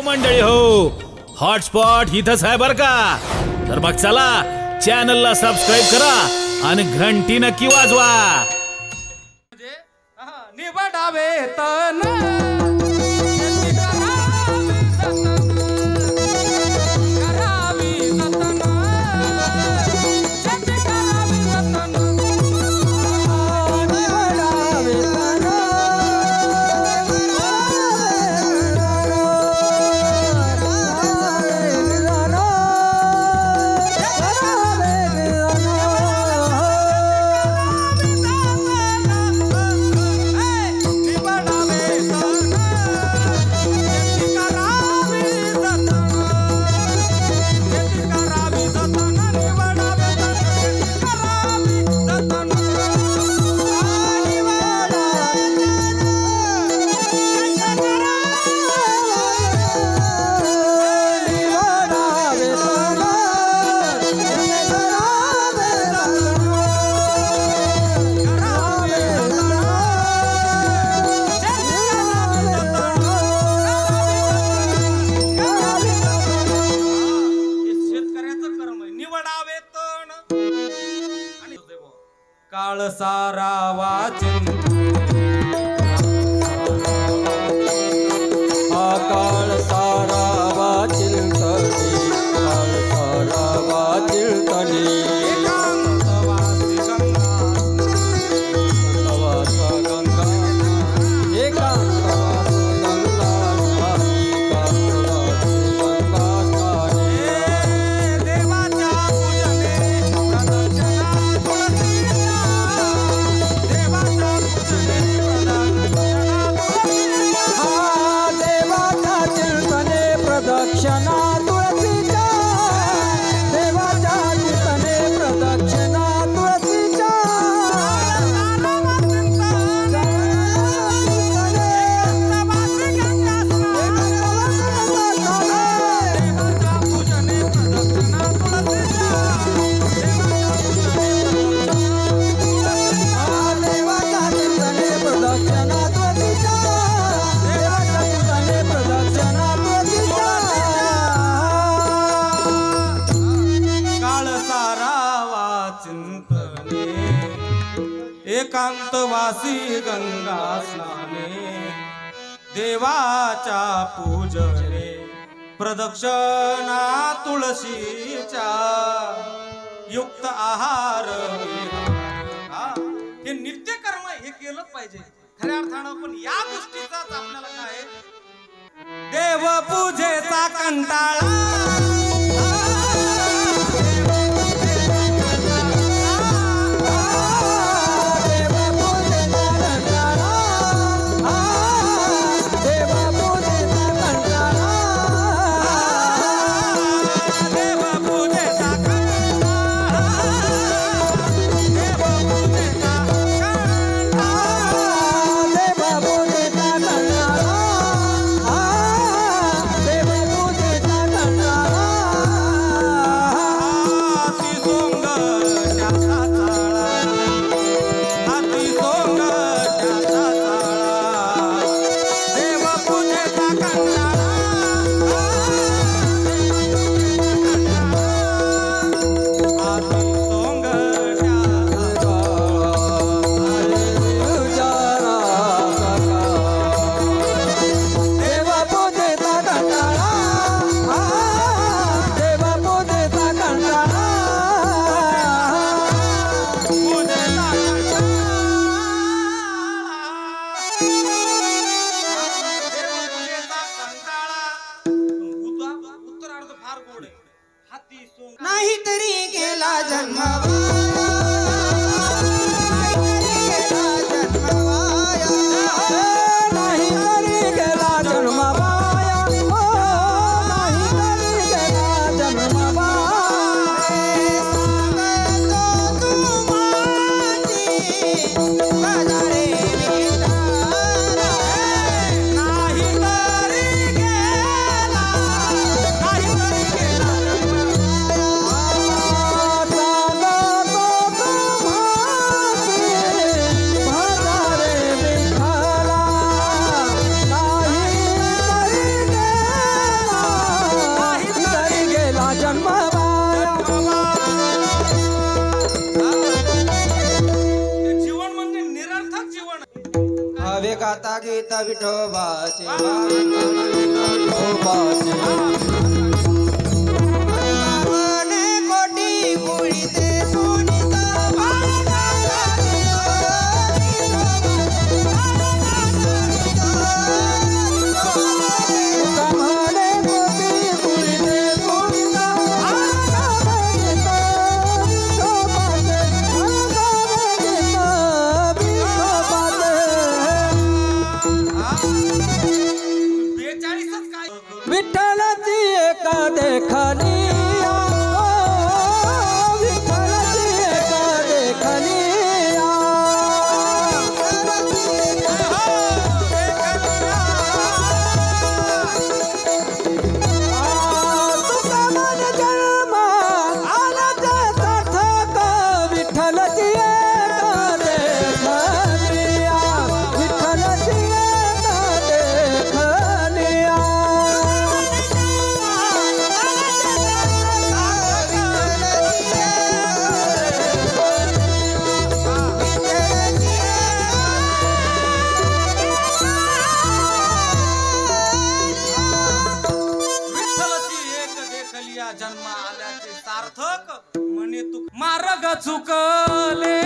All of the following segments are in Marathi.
हो मंडळी हो. हॉटस्पॉट इथंच आहे बर का? तर मग चला चॅनलला सबस्क्राईब करा आणि घंटी नक्की वाजवा. निबा तर dasar एकांतवासी गंगा स्नाने देवाच्या पूजने प्रदक्षिणा तुळशीच्या युक्त आहार हे नित्य कर्म हे केलंच पाहिजे. खऱ्या अर्थानं पण या गोष्टीचाच आपल्याला काय? देव पूजेचा कंटाळा. जन्मवा गाता गीत विठोबाचे. দেখালি देखलिया जन्म आल्याचे सार्थक म्हणे तू मार्ग चुकले.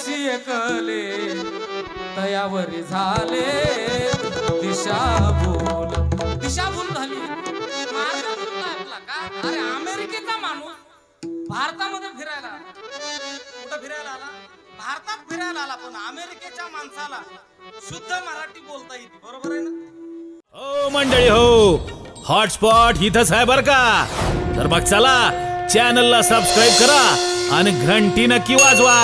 कशी एकले? तयावर झाले. दिशाभूल दिशाभूल झाली. मार्ग चुकला अरे अमेरिकेचा माणूस भारतामध्ये फिरायला कुठं फिरायला आला? भारतात फिरायला आला पण अमेरिकेच्या माणसाला शुद्ध मराठी बोलता येते. बरोबर आहे ना? हो मंडळी हो. हॉटस्पॉट इथंच आहे बर का? तर मग चला चॅनलला सबस्क्राईब करा आणि घंटी नक्की वाजवा.